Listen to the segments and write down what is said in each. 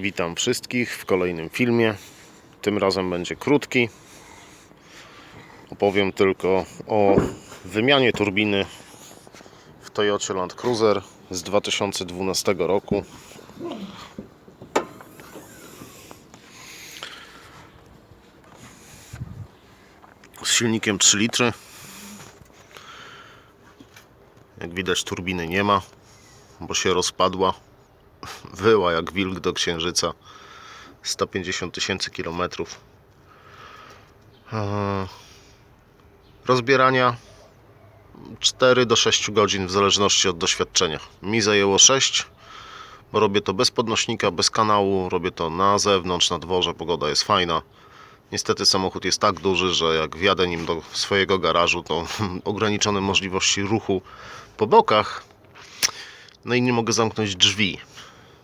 Witam wszystkich w kolejnym filmie. Tym razem będzie krótki. Opowiem tylko o wymianie turbiny w Toyocie Land Cruiser z 2012 roku. Z silnikiem 3 litry. Jak widać turbiny nie ma, bo się rozpadła. Wyła jak wilk do księżyca. 150 tysięcy kilometrów. Eee, Rozbierania 4 do 6 godzin w zależności od doświadczenia. Mi zajęło 6, bo robię to bez podnośnika, bez kanału. Robię to na zewnątrz, na dworze. Pogoda jest fajna. Niestety samochód jest tak duży, że jak wjadę nim do swojego garażu, to ograniczone możliwości ruchu po bokach. No i nie mogę zamknąć drzwi.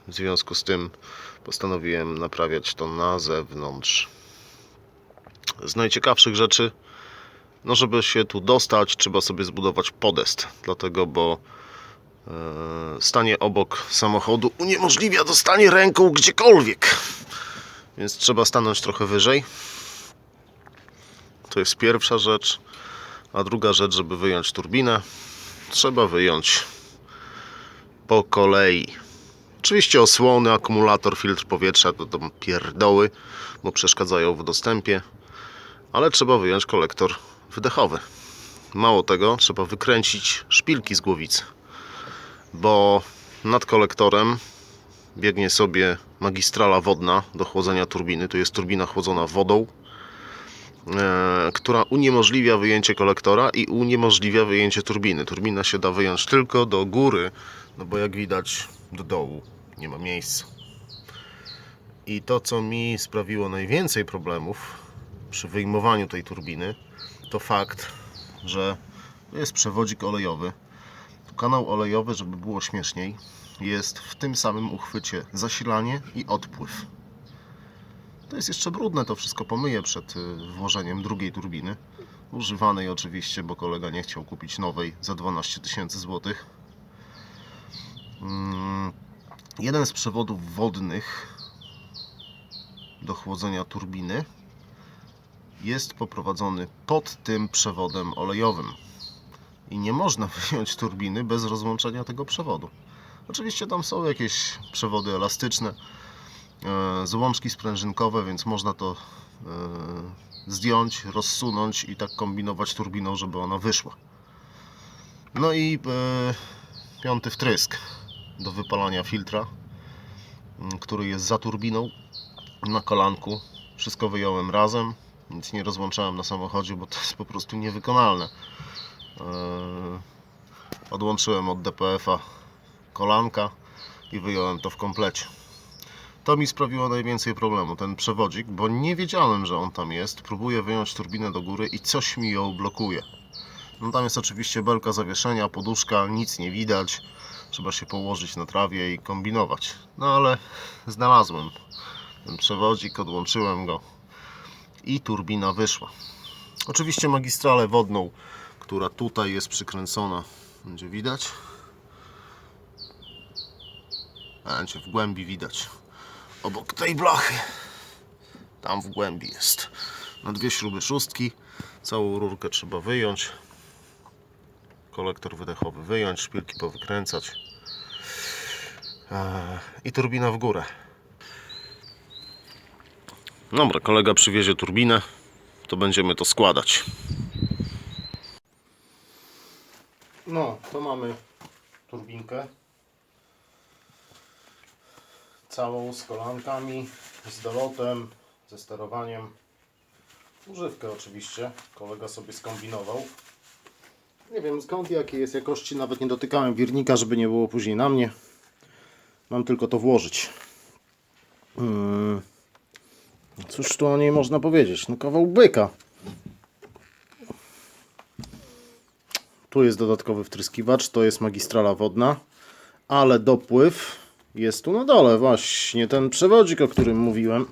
W związku z tym postanowiłem naprawiać to na zewnątrz. Z najciekawszych rzeczy, no żeby się tu dostać, trzeba sobie zbudować podest. Dlatego, bo e, stanie obok samochodu uniemożliwia dostanie ręką gdziekolwiek. Więc trzeba stanąć trochę wyżej. To jest pierwsza rzecz. A druga rzecz, żeby wyjąć turbinę, trzeba wyjąć po kolei. Oczywiście osłony, akumulator, filtr powietrza to, to pierdoły, bo przeszkadzają w dostępie, ale trzeba wyjąć kolektor wydechowy. Mało tego, trzeba wykręcić szpilki z głowicy, bo nad kolektorem biegnie sobie magistrala wodna do chłodzenia turbiny. Tu jest turbina chłodzona wodą, e, która uniemożliwia wyjęcie kolektora i uniemożliwia wyjęcie turbiny. Turbina się da wyjąć tylko do góry, no bo jak widać do dołu nie ma miejsca. I to, co mi sprawiło najwięcej problemów przy wyjmowaniu tej turbiny, to fakt, że to jest przewodzik olejowy. Kanał olejowy, żeby było śmieszniej, jest w tym samym uchwycie zasilanie i odpływ. To jest jeszcze brudne, to wszystko pomyję przed y, włożeniem drugiej turbiny. Używanej oczywiście, bo kolega nie chciał kupić nowej za 12 tysięcy złotych. Jeden z przewodów wodnych do chłodzenia turbiny jest poprowadzony pod tym przewodem olejowym. I nie można wyjąć turbiny bez rozłączenia tego przewodu. Oczywiście tam są jakieś przewody elastyczne, e, złączki sprężynkowe, więc można to e, zdjąć, rozsunąć i tak kombinować turbiną, żeby ona wyszła. No i e, piąty wtrysk do wypalania filtra, m, który jest za turbiną na kolanku. Wszystko wyjąłem razem, nic nie rozłączałem na samochodzie, bo to jest po prostu niewykonalne. Eee, Odłączyłem od DPF-a kolanka i wyjąłem to w komplecie. To mi sprawiło najwięcej problemu, ten przewodzik, bo nie wiedziałem, że on tam jest. Próbuję wyjąć turbinę do góry i coś mi ją blokuje. No tam jest oczywiście belka zawieszenia, poduszka, nic nie widać. Trzeba się położyć na trawie i kombinować. No ale znalazłem ten przewodzik, odłączyłem go i turbina wyszła. Oczywiście magistralę wodną, która tutaj jest przykręcona, będzie widać. Będzie w głębi widać. Obok tej blachy. Tam w głębi jest. Na dwie śruby szóstki. Całą rurkę trzeba wyjąć. Kolektor wydechowy wyjąć, szpilki powykręcać. I turbina w górę. Dobra, kolega przywiezie turbinę, to będziemy to składać. No, to mamy turbinkę. Całą z kolankami, z dolotem, ze sterowaniem. Używkę oczywiście, kolega sobie skombinował. Nie wiem skąd, jakiej jest jakości, nawet nie dotykałem wirnika, żeby nie było później na mnie. Mam tylko to włożyć. Mm. Cóż tu o niej można powiedzieć? No kawał byka. Tu jest dodatkowy wtryskiwacz, to jest magistrala wodna, ale dopływ jest tu na dole właśnie, ten przewodzik, o którym mówiłem.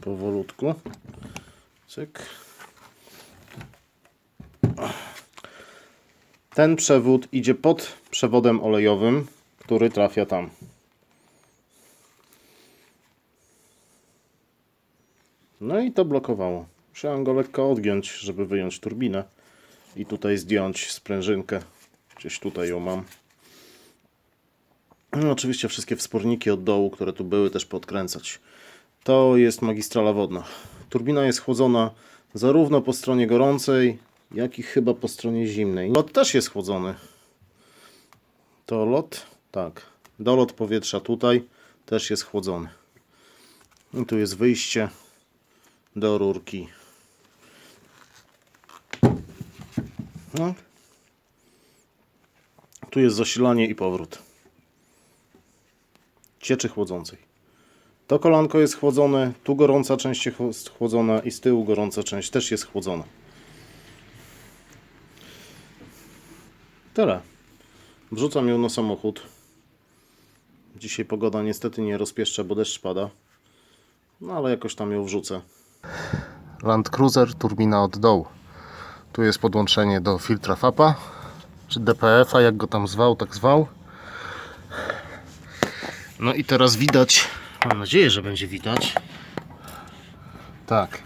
Powolutku. Cyk. Ten przewód idzie pod przewodem olejowym, który trafia tam. No i to blokowało. Musiałem go lekko odgiąć, żeby wyjąć turbinę i tutaj zdjąć sprężynkę. Gdzieś tutaj ją mam. No, oczywiście wszystkie wsporniki od dołu, które tu były, też podkręcać. To jest magistrala wodna. Turbina jest chłodzona zarówno po stronie gorącej, jak i chyba po stronie zimnej. Lot też jest chłodzony. To lot tak. Dolot powietrza tutaj też jest chłodzony. I tu jest wyjście do rurki. No. Tu jest zasilanie i powrót cieczy chłodzącej. To kolanko jest chłodzone, tu gorąca część jest chłodzona i z tyłu gorąca część też jest chłodzona. Tyle. Wrzucam ją na samochód. Dzisiaj pogoda niestety nie rozpieszcza, bo deszcz pada. No ale jakoś tam ją wrzucę. Land Cruiser, turbina od dołu. Tu jest podłączenie do filtra FAPA, czy DPF-a, jak go tam zwał, tak zwał. No i teraz widać, mam nadzieję, że będzie widać. Tak.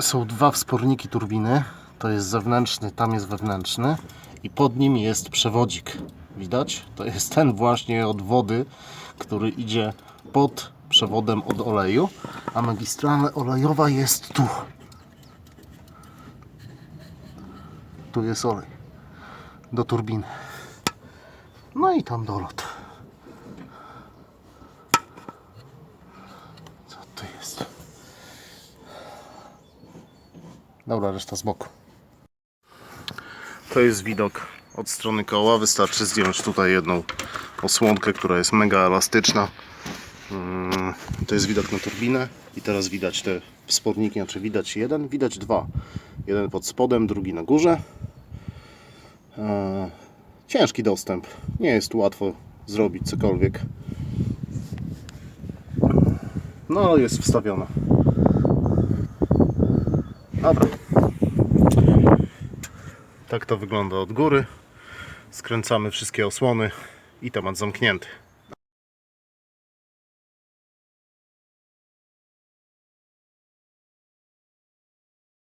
Są dwa wsporniki turbiny. To jest zewnętrzny, tam jest wewnętrzny. I pod nim jest przewodzik. Widać? To jest ten właśnie od wody, który idzie pod przewodem od oleju. A magistrala olejowa jest tu. Tu jest olej. Do turbiny. No i tam dolot. Co to jest? Dobra, reszta z boku. To jest widok od strony koła. Wystarczy zdjąć tutaj jedną osłonkę, która jest mega elastyczna. Mm, To jest widok na turbinę i teraz widać te wsporniki, znaczy widać jeden, widać dwa. Jeden pod spodem, drugi na górze. Eee, Ciężki dostęp. Nie jest łatwo zrobić cokolwiek. No, jest wstawiona. Dobra. Tak to wygląda od góry. Skręcamy wszystkie osłony i temat zamknięty.